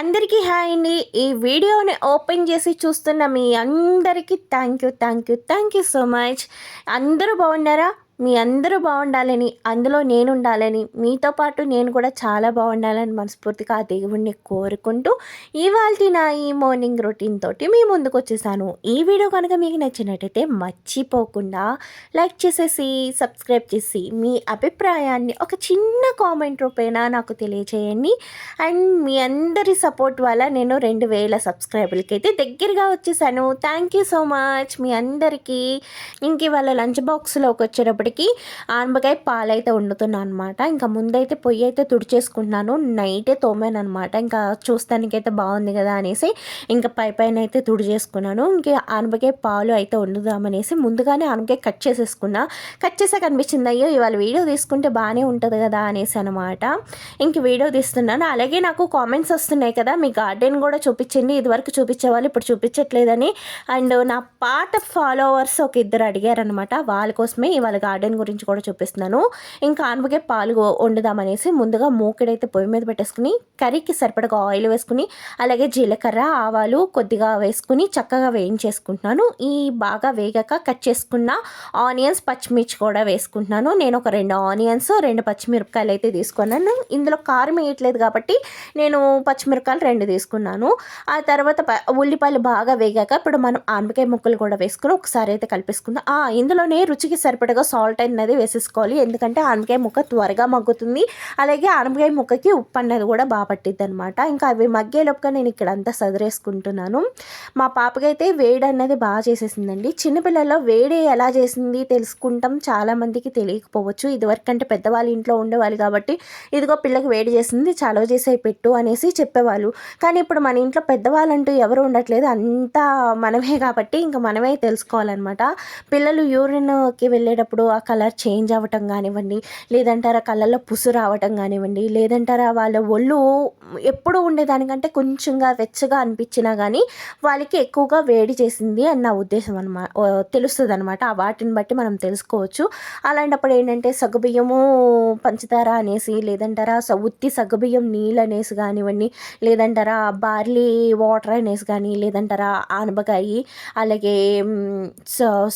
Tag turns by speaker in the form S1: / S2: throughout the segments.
S1: అందరికీ హాయ్ అండి ఈ వీడియోని ఓపెన్ చేసి చూస్తున్న మీ అందరికీ thank you thank you thank you so much అందరూ బాగున్నారా మీ అందరూ బాగుండాలని అందులో నేను ఉండాలని మీతో పాటు నేను కూడా చాలా బాగుండాలని మనస్ఫూర్తిగా ఆ దేవుణ్ణి కోరుకుంటూ ఇవాళ నా ఈ మార్నింగ్ రొటీన్ తోటి మీ ముందుకు వచ్చేసాను ఈ వీడియో కనుక మీకు నచ్చినట్టయితే మర్చిపోకుండా లైక్ చేసేసి సబ్స్క్రైబ్ చేసి మీ అభిప్రాయాన్ని ఒక చిన్న కామెంట్ రూపేన నాకు తెలియచేయండి అండ్ మీ అందరి సపోర్ట్ వల్ల నేను రెండు వేల సబ్స్క్రైబర్లకి అయితే దగ్గరగా వచ్చేసాను థ్యాంక్ యూ సో మచ్ మీ అందరికీ ఇంక ఇవాళ లంచ్ బాక్స్లోకి వచ్చేటప్పుడు ఇప్పటికి ఆనపకాయ పాలైతే వండుతున్నాను అనమాట ఇంకా ముందైతే పొయ్యి అయితే తుడిచేసుకుంటున్నాను నైటే తోమాను అనమాట ఇంకా చూస్తానికైతే బాగుంది కదా అనేసి ఇంకా పై పైన అయితే తుడి చేసుకున్నాను ఇంకా ఆనపకాయ పాలు అయితే వండుదామనేసి ముందుగానే ఆనపకాయ కట్ చేసేసుకున్నా కట్ చేసాక అనిపించింది అయ్యో ఇవాళ వీడియో తీసుకుంటే బాగానే ఉంటుంది కదా అనేసి అనమాట ఇంక వీడియో తీస్తున్నాను అలాగే నాకు కామెంట్స్ వస్తున్నాయి కదా మీ గార్డెన్ కూడా చూపించండి ఇదివరకు చూపించేవాళ్ళు ఇప్పుడు చూపించట్లేదని అండ్ నా పాత ఫాలోవర్స్ ఒక ఇద్దరు అడిగారనమాట వాళ్ళ కోసమే ఇవాళ గార్డెన్ గార్డెన్ గురించి కూడా చూపిస్తున్నాను ఇంకా ఆనపకాయ పాలు వండుదామనేసి ముందుగా మూకిడైతే పొయ్యి మీద పెట్టేసుకుని కర్రీకి సరిపడగా ఆయిల్ వేసుకుని అలాగే జీలకర్ర ఆవాలు కొద్దిగా వేసుకుని చక్కగా వేయించేసుకుంటున్నాను ఈ బాగా వేగాక కట్ చేసుకున్న ఆనియన్స్ పచ్చిమిర్చి కూడా వేసుకుంటున్నాను నేను ఒక రెండు ఆనియన్స్ రెండు పచ్చిమిరపకాయలు అయితే తీసుకున్నాను ఇందులో కారం వేయట్లేదు కాబట్టి నేను పచ్చిమిరపకాయలు రెండు తీసుకున్నాను ఆ తర్వాత ఉల్లిపాయలు బాగా వేగాక ఇప్పుడు మనం ఆనపకాయ ముక్కలు కూడా వేసుకుని ఒకసారి అయితే కలిపేసుకుందాం ఇందులోనే రుచికి సరిపడగా సాల్ట్ సాల్ట్ అనేది వేసేసుకోవాలి ఎందుకంటే ఆనపకాయ ముక్క త్వరగా మగ్గుతుంది అలాగే ఆనపకాయ ముక్కకి ఉప్పు అన్నది కూడా బాగా పట్టిద్ది అనమాట ఇంకా అవి మగ్గేలోపుగా నేను ఇక్కడ అంతా సదిరేసుకుంటున్నాను మా పాపకైతే వేడి అన్నది బాగా చేసేసిందండి చిన్నపిల్లల్లో వేడి ఎలా చేసింది తెలుసుకుంటాం చాలామందికి తెలియకపోవచ్చు ఇదివరకంటే పెద్దవాళ్ళ ఇంట్లో ఉండేవాళ్ళు కాబట్టి ఇదిగో పిల్లకి వేడి చేసింది చాలా చేసే పెట్టు అనేసి చెప్పేవాళ్ళు కానీ ఇప్పుడు మన ఇంట్లో పెద్దవాళ్ళంటూ ఎవరు ఉండట్లేదు అంతా మనమే కాబట్టి ఇంకా మనమే తెలుసుకోవాలన్నమాట పిల్లలు యూరిన్కి వెళ్ళేటప్పుడు కలర్ చేంజ్ అవ్వటం కానివ్వండి లేదంటారా కళ్ళల్లో పుసు రావటం కానివ్వండి లేదంటారా వాళ్ళ ఒళ్ళు ఎప్పుడు ఉండేదానికంటే కొంచెంగా వెచ్చగా అనిపించినా కానీ వాళ్ళకి ఎక్కువగా వేడి చేసింది అని నా ఉద్దేశం అనమాట తెలుస్తుంది అనమాట వాటిని బట్టి మనం తెలుసుకోవచ్చు అలాంటప్పుడు ఏంటంటే సగ్గుబియ్యము పంచదార అనేసి లేదంటారా ఉత్తి సగ్గుబియ్యం నీళ్ళు అనేసి కానివ్వండి లేదంటారా బార్లీ వాటర్ అనేసి కానీ లేదంటారా ఆనబకాయి అలాగే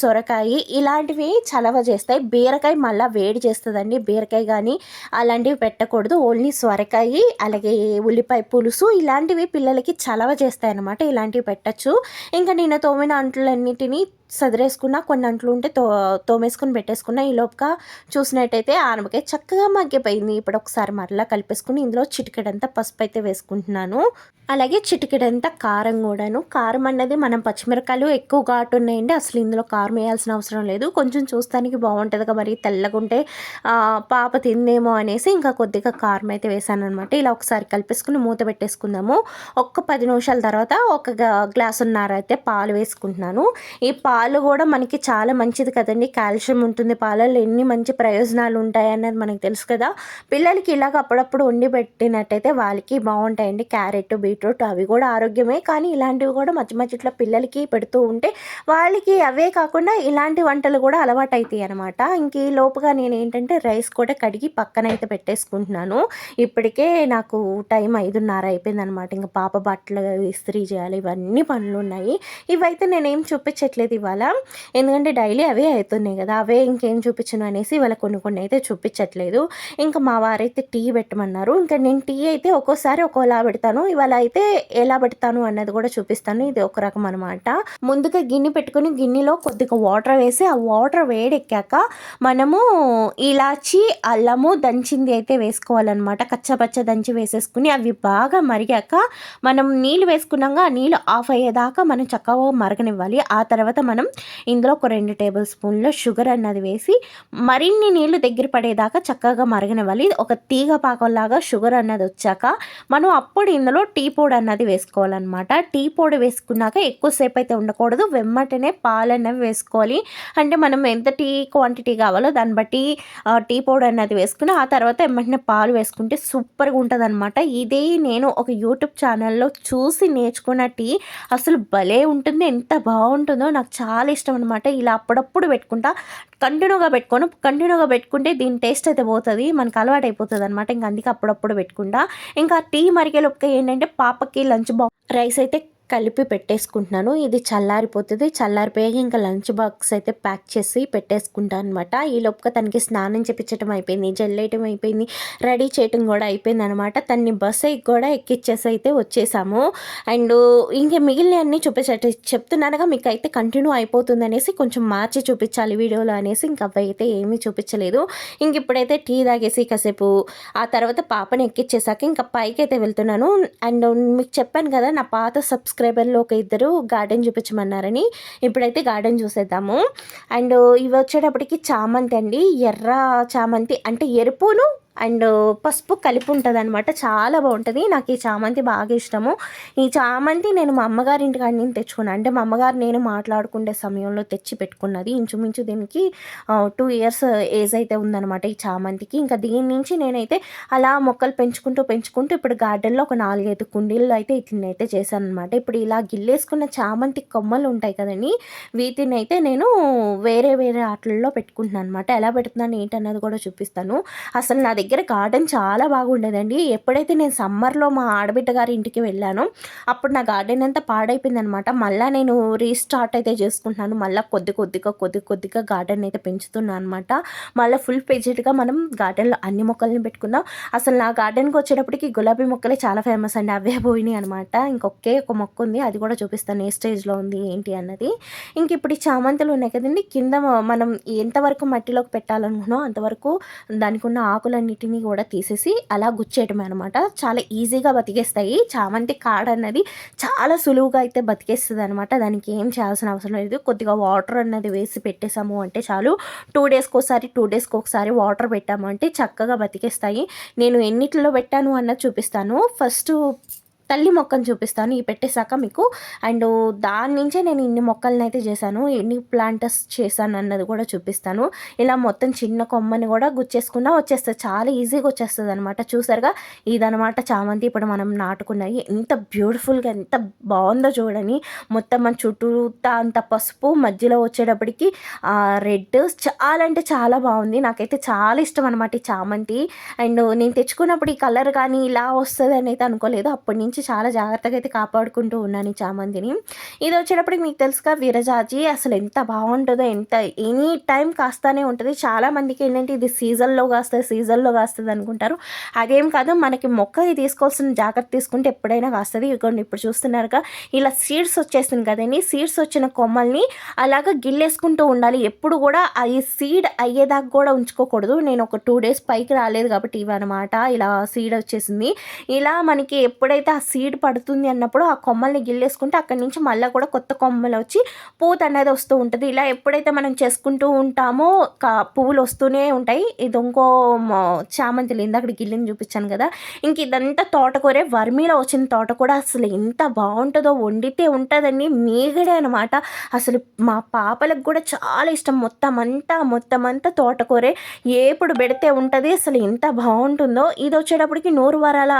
S1: సొరకాయి ఇలాంటివి చలవ చేస్తారు వస్తాయి బీరకాయ మళ్ళీ వేడి చేస్తుందండి బీరకాయ కానీ అలాంటివి పెట్టకూడదు ఓన్లీ సొరకాయ అలాగే ఉల్లిపాయ పులుసు ఇలాంటివి పిల్లలకి చలవ చేస్తాయి అన్నమాట ఇలాంటివి పెట్టచ్చు ఇంకా నేను తోమిన అంట్లన్నిటినీ సదిరేసుకున్న కొన్ని అంట్లు ఉంటే తో తోమేసుకుని పెట్టేసుకున్న ఈ లోపల చూసినట్టయితే ఆనపకాయ చక్కగా మగ్గిపోయింది ఇప్పుడు ఒకసారి మరలా కలిపేసుకుని ఇందులో చిటికెడంతా పసుపు అయితే వేసుకుంటున్నాను అలాగే చిటికెడంతా కారం కూడాను కారం అన్నది మనం పచ్చిమిరకాయలు ఎక్కువ ఘాటు ఉన్నాయండి అసలు ఇందులో కారం వేయాల్సిన అవసరం లేదు కొంచెం చూస్తానికి బాగుంటుందిగా మరి తెల్లగుంటే పాప తిందేమో అనేసి ఇంకా కొద్దిగా కారం అయితే వేసాను అనమాట ఇలా ఒకసారి కలిపేసుకుని మూత పెట్టేసుకుందాము ఒక్క పది నిమిషాల తర్వాత ఒక గ్లాసున్నర అయితే పాలు వేసుకుంటున్నాను ఈ పాలు కూడా మనకి చాలా మంచిది కదండి కాల్షియం ఉంటుంది పాలలో ఎన్ని మంచి ప్రయోజనాలు ఉంటాయి అన్నది మనకు తెలుసు కదా పిల్లలకి ఇలాగ అప్పుడప్పుడు వండి పెట్టినట్టయితే వాళ్ళకి బాగుంటాయండి క్యారెట్ బీట్రూట్ అవి కూడా ఆరోగ్యమే కానీ ఇలాంటివి కూడా మధ్య మధ్యలో పిల్లలకి పెడుతూ ఉంటే వాళ్ళకి అవే కాకుండా ఇలాంటి వంటలు కూడా అలవాటు అవుతాయి అనమాట అనమాట ఇంక ఈ లోపుగా నేను ఏంటంటే రైస్ కూడా కడిగి పక్కన అయితే పెట్టేసుకుంటున్నాను ఇప్పటికే నాకు టైం ఐదున్నర అయిపోయింది అనమాట ఇంకా పాప బట్టలు ఇస్త్రీ చేయాలి ఇవన్నీ పనులు ఉన్నాయి ఇవైతే నేనేం చూపించట్లేదు ఇవాళ ఎందుకంటే డైలీ అవే అవుతున్నాయి కదా అవే ఇంకేం చూపించను అనేసి ఇవాళ కొన్ని కొన్ని అయితే చూపించట్లేదు ఇంకా మా వారైతే టీ పెట్టమన్నారు ఇంకా నేను టీ అయితే ఒక్కోసారి ఒక్కోలా పెడతాను ఇవాళ అయితే ఎలా పెడతాను అన్నది కూడా చూపిస్తాను ఇది ఒక రకం అనమాట ముందుగా గిన్నె పెట్టుకుని గిన్నెలో కొద్దిగా వాటర్ వేసి ఆ వాటర్ వేడెక్కాక వేసుకున్నాక మనము ఇలాచి అల్లము దంచింది అయితే వేసుకోవాలన్నమాట కచ్చపచ్చ దంచి వేసేసుకుని అవి బాగా మరిగాక మనం నీళ్ళు వేసుకున్నాక ఆ నీళ్ళు ఆఫ్ అయ్యేదాకా మనం చక్కగా మరగనివ్వాలి ఆ తర్వాత మనం ఇందులో ఒక రెండు టేబుల్ స్పూన్ల షుగర్ అన్నది వేసి మరిన్ని నీళ్లు దగ్గర పడేదాకా చక్కగా మరగనివ్వాలి ఒక తీగ పాకంలాగా షుగర్ అన్నది వచ్చాక మనం అప్పుడు ఇందులో టీ పొడి అన్నది వేసుకోవాలన్నమాట టీ పొడి వేసుకున్నాక ఎక్కువసేపు అయితే ఉండకూడదు వెమ్మటనే పాలు అన్నవి వేసుకోవాలి అంటే మనం ఎంత టీ క్వాంటిటీ కావాలో దాన్ని బట్టి టీ పౌడర్ అనేది వేసుకుని ఆ తర్వాత వెంటనే పాలు వేసుకుంటే సూపర్గా ఉంటుంది అనమాట ఇది నేను ఒక యూట్యూబ్ ఛానల్లో చూసి నేర్చుకున్న టీ అసలు భలే ఉంటుంది ఎంత బాగుంటుందో నాకు చాలా ఇష్టం అనమాట ఇలా అప్పుడప్పుడు పెట్టుకుంటా కంటిన్యూగా పెట్టుకోను కంటిన్యూగా పెట్టుకుంటే దీని టేస్ట్ అయితే పోతుంది మనకు అలవాటు అయిపోతుంది అనమాట ఇంకా అందుకే అప్పుడప్పుడు పెట్టుకుంటా ఇంకా టీ మరిగే లోపు ఏంటంటే పాపకి లంచ్ బాక్స్ రైస్ అయితే కలిపి పెట్టేసుకుంటున్నాను ఇది చల్లారిపోతుంది చల్లారిపోయాక ఇంకా లంచ్ బాక్స్ అయితే ప్యాక్ చేసి పెట్టేసుకుంటాను అనమాట ఈ లోపల తనకి స్నానం చేపించడం అయిపోయింది జల్లేయటం అయిపోయింది రెడీ చేయటం కూడా అయిపోయింది అనమాట తన్ని బస్ కూడా ఎక్కిచ్చేసి అయితే వచ్చేసాము అండ్ ఇంకా అన్ని చూపించట చెప్తున్నానుగా మీకు అయితే కంటిన్యూ అయిపోతుంది అనేసి కొంచెం మార్చి చూపించాలి వీడియోలో అనేసి ఇంక అవి అయితే ఏమీ చూపించలేదు ఇంక ఇప్పుడైతే టీ తాగేసి కాసేపు ఆ తర్వాత పాపని ఎక్కిచ్చేసాక ఇంకా పైకి అయితే వెళ్తున్నాను అండ్ మీకు చెప్పాను కదా నా పాత సబ్స్క్రైబ్ సబ్స్క్రైబర్లో ఒక ఇద్దరు గార్డెన్ చూపించమన్నారని ఇప్పుడైతే గార్డెన్ చూసేద్దాము అండ్ ఇవి వచ్చేటప్పటికి చామంతి అండి ఎర్ర చామంతి అంటే ఎరుపును అండ్ పసుపు కలిపి ఉంటుంది అనమాట చాలా బాగుంటుంది నాకు ఈ చామంతి బాగా ఇష్టము ఈ చామంతి నేను మా అమ్మగారి ఇంటికాడ నేను తెచ్చుకున్నాను అంటే మా అమ్మగారు నేను మాట్లాడుకునే సమయంలో తెచ్చి పెట్టుకున్నది ఇంచుమించు దీనికి టూ ఇయర్స్ ఏజ్ అయితే ఉందన్నమాట ఈ చామంతికి ఇంకా దీని నుంచి నేనైతే అలా మొక్కలు పెంచుకుంటూ పెంచుకుంటూ ఇప్పుడు గార్డెన్లో ఒక నాలుగైదు కుండీలు అయితే ఇట్లనైతే చేశాను అనమాట ఇప్పుడు ఇలా గిల్లేసుకున్న చామంతి కొమ్మలు ఉంటాయి కదండి వీటిని అయితే నేను వేరే వేరే ఆటల్లో పెట్టుకుంటున్నాను అనమాట ఎలా పెడుతున్నాను ఏంటన్నది కూడా చూపిస్తాను అసలు నా దగ్గర దగ్గర గార్డెన్ చాలా బాగుండేదండి ఎప్పుడైతే నేను సమ్మర్లో మా ఆడబిడ్డ గారి ఇంటికి వెళ్ళానో అప్పుడు నా గార్డెన్ అంతా పాడైపోయిందనమాట మళ్ళీ నేను రీస్టార్ట్ అయితే చేసుకుంటున్నాను మళ్ళీ కొద్ది కొద్దిగా కొద్ది కొద్దిగా గార్డెన్ అయితే పెంచుతున్నాను అనమాట మళ్ళీ ఫుల్ పేజెడ్గా మనం గార్డెన్లో అన్ని మొక్కల్ని పెట్టుకుందాం అసలు నా గార్డెన్కి వచ్చేటప్పటికి గులాబీ మొక్కలే చాలా ఫేమస్ అండి అవే పోయినాయి అనమాట ఇంకొకే ఒక మొక్క ఉంది అది కూడా చూపిస్తాను ఏ స్టేజ్లో ఉంది ఏంటి అన్నది ఇంక ఇప్పుడు ఈ చామంతులు ఉన్నాయి కదండి కింద మనం ఎంతవరకు మట్టిలోకి పెట్టాలనుకున్నాం అంతవరకు దానికి ఉన్న ఆకులన్నీ అన్నిటిని కూడా తీసేసి అలా గుచ్చేయటమే అనమాట చాలా ఈజీగా బతికేస్తాయి చామంతి కాడ అన్నది చాలా సులువుగా అయితే బతికేస్తుంది అనమాట దానికి ఏం చేయాల్సిన అవసరం లేదు కొద్దిగా వాటర్ అన్నది వేసి పెట్టేశాము అంటే చాలు టూ డేస్కి ఒకసారి టూ డేస్కి ఒకసారి వాటర్ పెట్టాము అంటే చక్కగా బతికేస్తాయి నేను ఎన్నిట్లో పెట్టాను అన్నది చూపిస్తాను ఫస్ట్ తల్లి మొక్కను చూపిస్తాను ఈ పెట్టేశాక మీకు అండ్ దాని నుంచే నేను ఇన్ని మొక్కలను అయితే చేశాను ఎన్ని ప్లాంటర్స్ చేశాను అన్నది కూడా చూపిస్తాను ఇలా మొత్తం చిన్న కొమ్మని కూడా గుచ్చేసుకున్నా వచ్చేస్తుంది చాలా ఈజీగా వచ్చేస్తుంది అనమాట చూసారుగా ఇదనమాట చామంతి ఇప్పుడు మనం నాటుకున్నాయి ఎంత బ్యూటిఫుల్గా ఎంత బాగుందో చూడని మొత్తం మన చుట్టూ అంత పసుపు మధ్యలో వచ్చేటప్పటికి రెడ్ చాలా అంటే చాలా బాగుంది నాకైతే చాలా ఇష్టం అనమాట ఈ చామంతి అండ్ నేను తెచ్చుకున్నప్పుడు ఈ కలర్ కానీ ఇలా వస్తుంది అని అయితే అనుకోలేదు అప్పటి నుంచి నుంచి చాలా జాగ్రత్తగా అయితే కాపాడుకుంటూ ఉన్నాను ఈ చామంతిని ఇది వచ్చేటప్పటికి మీకు తెలుసుగా విరజాజి అసలు ఎంత బాగుంటుందో ఎంత ఎనీ టైం కాస్తానే ఉంటుంది చాలా మందికి ఏంటంటే ఇది సీజన్లో కాస్తుంది సీజన్లో కాస్తుంది అనుకుంటారు అదేం కాదు మనకి మొక్క తీసుకోవాల్సిన జాగ్రత్త తీసుకుంటే ఎప్పుడైనా కాస్తుంది ఇక్కడ ఇప్పుడు చూస్తున్నారుగా ఇలా సీడ్స్ వచ్చేసింది కదండి సీడ్స్ వచ్చిన కొమ్మల్ని అలాగ గిల్లేసుకుంటూ ఉండాలి ఎప్పుడు కూడా అది సీడ్ అయ్యేదాకా కూడా ఉంచుకోకూడదు నేను ఒక టూ డేస్ పైకి రాలేదు కాబట్టి ఇవన్నమాట ఇలా సీడ్ వచ్చేసింది ఇలా మనకి ఎప్పుడైతే ఆ సీడ్ పడుతుంది అన్నప్పుడు ఆ కొమ్మల్ని గిల్లేసుకుంటే అక్కడి నుంచి మళ్ళీ కూడా కొత్త కొమ్మలు వచ్చి పూత అనేది వస్తూ ఉంటుంది ఇలా ఎప్పుడైతే మనం చేసుకుంటూ ఉంటామో పువ్వులు వస్తూనే ఉంటాయి ఇది ఇంకో చామంతి లేదా అక్కడ గిల్లిని చూపించాను కదా ఇంక ఇదంతా తోటకూరే వర్మీలో వచ్చిన తోట కూడా అసలు ఎంత బాగుంటుందో వండితే ఉంటుందని మీగడే అనమాట అసలు మా పాపలకు కూడా చాలా ఇష్టం మొత్తం అంతా మొత్తం అంతా తోటకూరే ఎప్పుడు పెడితే ఉంటుంది అసలు ఎంత బాగుంటుందో ఇది వచ్చేటప్పటికి నూరు వరాల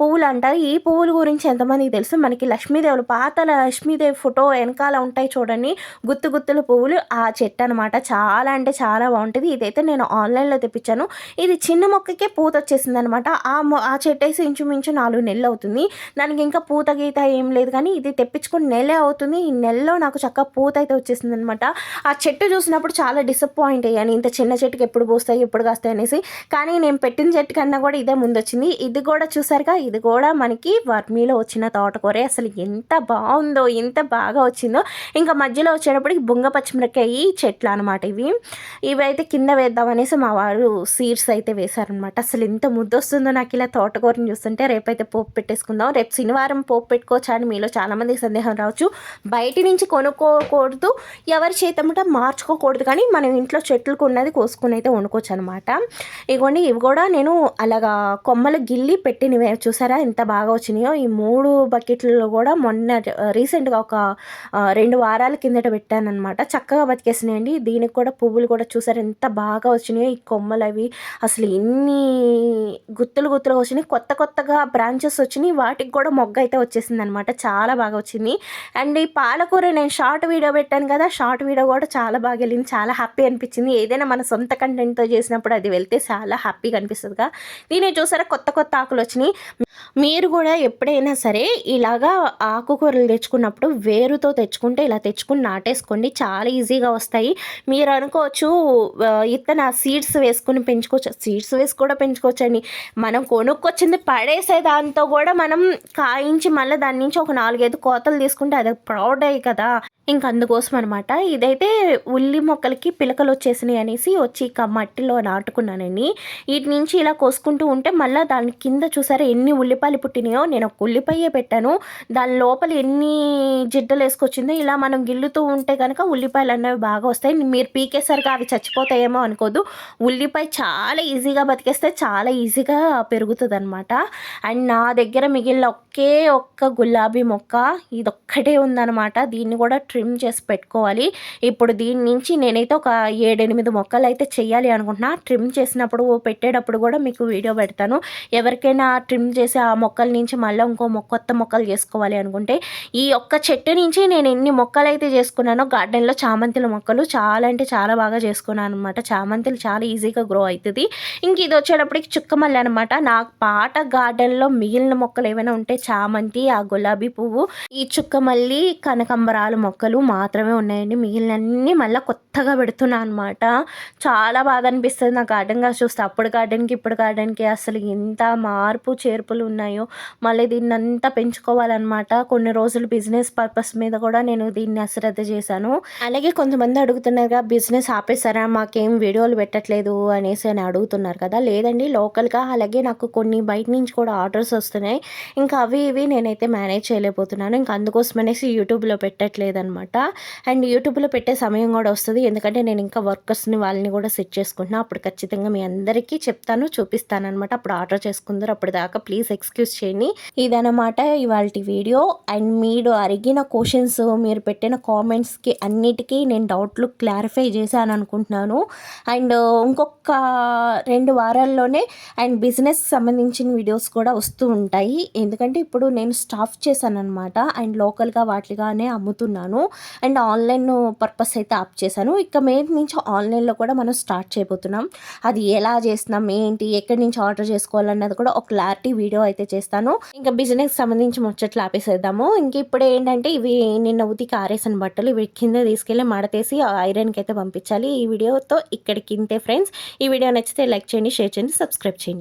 S1: పువ్వులు అంటారు ఈ పువ్వుల గురించి ఎంతమందికి తెలుసు మనకి లక్ష్మీదేవులు పాత లక్ష్మీదేవి ఫోటో వెనకాల ఉంటాయి చూడండి గుత్తు గుత్తుల పువ్వులు ఆ చెట్టు అనమాట చాలా అంటే చాలా బాగుంటుంది ఇదైతే నేను ఆన్లైన్లో తెప్పించాను ఇది చిన్న మొక్కకే పూత వచ్చేసింది అనమాట ఆ ఆ చెట్టు వేసి ఇంచుమించు నాలుగు నెలలు అవుతుంది దానికి ఇంకా పూత గీత ఏం లేదు కానీ ఇది తెప్పించుకుని నెలే అవుతుంది ఈ నెలలో నాకు చక్కగా పూత అయితే వచ్చేసింది అనమాట ఆ చెట్టు చూసినప్పుడు చాలా డిసప్పాయింట్ అయ్యాను ఇంత చిన్న చెట్టుకి ఎప్పుడు పూస్తాయి ఎప్పుడు కాస్తాయి అనేసి కానీ నేను పెట్టిన చెట్టు కన్నా కూడా ఇదే ముందు వచ్చింది ఇది కూడా చూసారుగా ఇది కూడా మనకి మనకి వర్మీలో వచ్చిన తోటకూర అసలు ఎంత బాగుందో ఎంత బాగా వచ్చిందో ఇంకా మధ్యలో వచ్చేటప్పటికి బుంగ పచ్చిమిరకాయ చెట్లు అనమాట ఇవి ఇవైతే కింద వేద్దామనేసి మా వారు సీడ్స్ అయితే వేశారనమాట అసలు ఎంత ముద్దు వస్తుందో నాకు ఇలా తోటకూరని చూస్తుంటే రేపైతే పోపు పెట్టేసుకుందాం రేపు శనివారం పోపు పెట్టుకోవచ్చా అని మీలో చాలామందికి సందేహం రావచ్చు బయట నుంచి కొనుక్కోకూడదు ఎవరి చేత మార్చుకోకూడదు కానీ మనం ఇంట్లో చెట్లకు ఉన్నది కోసుకుని అయితే వండుకోవచ్చు అనమాట ఇవ్వండి ఇవి కూడా నేను అలాగా కొమ్మలు గిల్లి పెట్టినవి చూసారా ఎంత బాగా వచ్చినాయో ఈ మూడు బకెట్లలో కూడా మొన్న రీసెంట్గా ఒక రెండు వారాల కిందట పెట్టానమాట చక్కగా బతికేసినాయండి దీనికి కూడా పువ్వులు కూడా చూసారు ఎంత బాగా వచ్చినాయో ఈ కొమ్మలు అవి అసలు ఎన్ని గుత్తులు గుత్తులు వచ్చినాయి కొత్త కొత్తగా బ్రాంచెస్ వచ్చినాయి వాటికి కూడా మొగ్గ అయితే వచ్చేసింది అనమాట చాలా బాగా వచ్చింది అండ్ ఈ పాలకూర నేను షార్ట్ వీడియో పెట్టాను కదా షార్ట్ వీడియో కూడా చాలా బాగా వెళ్ళింది చాలా హ్యాపీ అనిపించింది ఏదైనా మన సొంత కంటెంట్తో చేసినప్పుడు అది వెళ్తే చాలా హ్యాపీగా అనిపిస్తుందిగా దీని చూసారా కొత్త కొత్త ఆకులు వచ్చినాయి మీరు కూడా కూడా ఎప్పుడైనా సరే ఇలాగా ఆకుకూరలు తెచ్చుకున్నప్పుడు వేరుతో తెచ్చుకుంటే ఇలా తెచ్చుకుని నాటేసుకోండి చాలా ఈజీగా వస్తాయి మీరు అనుకోవచ్చు ఇతన సీడ్స్ వేసుకుని పెంచుకోవచ్చు సీడ్స్ వేసి కూడా పెంచుకోవచ్చండి మనం కొనుక్కొచ్చింది పడేసే దాంతో కూడా మనం కాయించి మళ్ళీ దాని నుంచి ఒక నాలుగైదు కోతలు తీసుకుంటే అది ప్రౌడ్ అయ్యి కదా ఇంక అందుకోసం అనమాట ఇదైతే ఉల్లి మొక్కలకి పిలకలు వచ్చేసినాయి అనేసి వచ్చి ఇక మట్టిలో నాటుకున్నానండి వీటి నుంచి ఇలా కోసుకుంటూ ఉంటే మళ్ళీ దాని కింద చూసారా ఎన్ని ఉల్లిపాయలు పుట్టినాయో నేను ఒక ఉల్లిపాయే పెట్టాను దాని లోపల ఎన్ని జిడ్డలు వేసుకొచ్చిందో ఇలా మనం గిల్లుతూ ఉంటే కనుక ఉల్లిపాయలు అనేవి బాగా వస్తాయి మీరు పీకేసరిగా అవి చచ్చిపోతాయేమో అనుకోదు ఉల్లిపాయ చాలా ఈజీగా బతికేస్తే చాలా ఈజీగా పెరుగుతుంది అనమాట అండ్ నా దగ్గర మిగిలిన ఒకే ఒక్క గులాబీ మొక్క ఇదొక్కటే ఉందనమాట దీన్ని కూడా ట్రిమ్ చేసి పెట్టుకోవాలి ఇప్పుడు దీని నుంచి నేనైతే ఒక ఏడెనిమిది మొక్కలు అయితే చేయాలి అనుకుంటున్నా ట్రిమ్ చేసినప్పుడు పెట్టేటప్పుడు కూడా మీకు వీడియో పెడతాను ఎవరికైనా ట్రిమ్ చేసి ఆ మొక్కల నుంచి మళ్ళీ ఇంకో మొక్క కొత్త మొక్కలు చేసుకోవాలి అనుకుంటే ఈ ఒక్క చెట్టు నుంచి నేను ఎన్ని మొక్కలు అయితే చేసుకున్నానో గార్డెన్లో చామంతుల మొక్కలు చాలా అంటే చాలా బాగా చేసుకున్నాను అనమాట చామంతులు చాలా ఈజీగా గ్రో అవుతుంది ఇంక ఇది వచ్చేటప్పటికి చుక్కమల్లి అనమాట నాకు పాట గార్డెన్లో మిగిలిన మొక్కలు ఏమైనా ఉంటే చామంతి ఆ గులాబీ పువ్వు ఈ చుక్కమల్లి కనకంబరాలు మొక్క మొక్కలు మాత్రమే ఉన్నాయండి మిగిలినన్నీ మళ్ళీ కొత్తగా పెడుతున్నా అనమాట చాలా బాధ అనిపిస్తుంది నా గార్డెన్ కాసి చూస్తే అప్పుడు గార్డెన్కి ఇప్పుడు గార్డెన్కి అసలు ఎంత మార్పు చేర్పులు ఉన్నాయో మళ్ళీ దీన్ని అంతా పెంచుకోవాలన్నమాట కొన్ని రోజులు బిజినెస్ పర్పస్ మీద కూడా నేను దీన్ని అశ్రద్ధ చేశాను అలాగే కొంతమంది అడుగుతున్నారుగా బిజినెస్ ఆపేసారా మాకేం వీడియోలు పెట్టట్లేదు అనేసి అని అడుగుతున్నారు కదా లేదండి లోకల్గా అలాగే నాకు కొన్ని బయట నుంచి కూడా ఆర్డర్స్ వస్తున్నాయి ఇంకా అవి ఇవి నేనైతే మేనేజ్ చేయలేకపోతున్నాను ఇంకా అందుకోసమనేసి యూట్యూబ్లో పెట్టట్లేదు అనమాట అండ్ యూట్యూబ్లో పెట్టే సమయం కూడా వస్తుంది ఎందుకంటే నేను ఇంకా వర్కర్స్ని వాళ్ళని కూడా సెట్ చేసుకుంటున్నా అప్పుడు ఖచ్చితంగా మీ అందరికీ చెప్తాను చూపిస్తాను అనమాట అప్పుడు ఆర్డర్ చేసుకుందరు అప్పుడు దాకా ప్లీజ్ ఎక్స్క్యూజ్ చేయండి ఇదనమాట ఇవాళ వీడియో అండ్ మీరు అడిగిన క్వశ్చన్స్ మీరు పెట్టిన కామెంట్స్కి అన్నిటికీ నేను డౌట్లు క్లారిఫై చేశాను అనుకుంటున్నాను అండ్ ఇంకొక రెండు వారాల్లోనే అండ్ బిజినెస్ సంబంధించిన వీడియోస్ కూడా వస్తూ ఉంటాయి ఎందుకంటే ఇప్పుడు నేను స్టాఫ్ చేశాను అనమాట అండ్ లోకల్గా వాటిగానే అమ్ముతున్నాను అండ్ ఆన్లైన్ పర్పస్ అయితే ఆప్ చేశాను ఇక మే నుంచి ఆన్లైన్లో కూడా మనం స్టార్ట్ చేయబోతున్నాం అది ఎలా చేస్తున్నాం ఏంటి ఎక్కడి నుంచి ఆర్డర్ చేసుకోవాలన్నది కూడా ఒక క్లారిటీ వీడియో అయితే చేస్తాను ఇంకా బిజినెస్ సంబంధించి ముచ్చట్లు ఆపేసేద్దాము ఇంక ఇప్పుడు ఏంటంటే ఇవి నిన్న ఉతికి కారేసిన బట్టలు ఇవి కింద తీసుకెళ్ళి మడతేసి ఐరన్కి అయితే పంపించాలి ఈ వీడియోతో ఇక్కడికి ఇంతే ఫ్రెండ్స్ ఈ వీడియో నచ్చితే లైక్ చేయండి షేర్ చేయండి సబ్స్క్రైబ్ చేయండి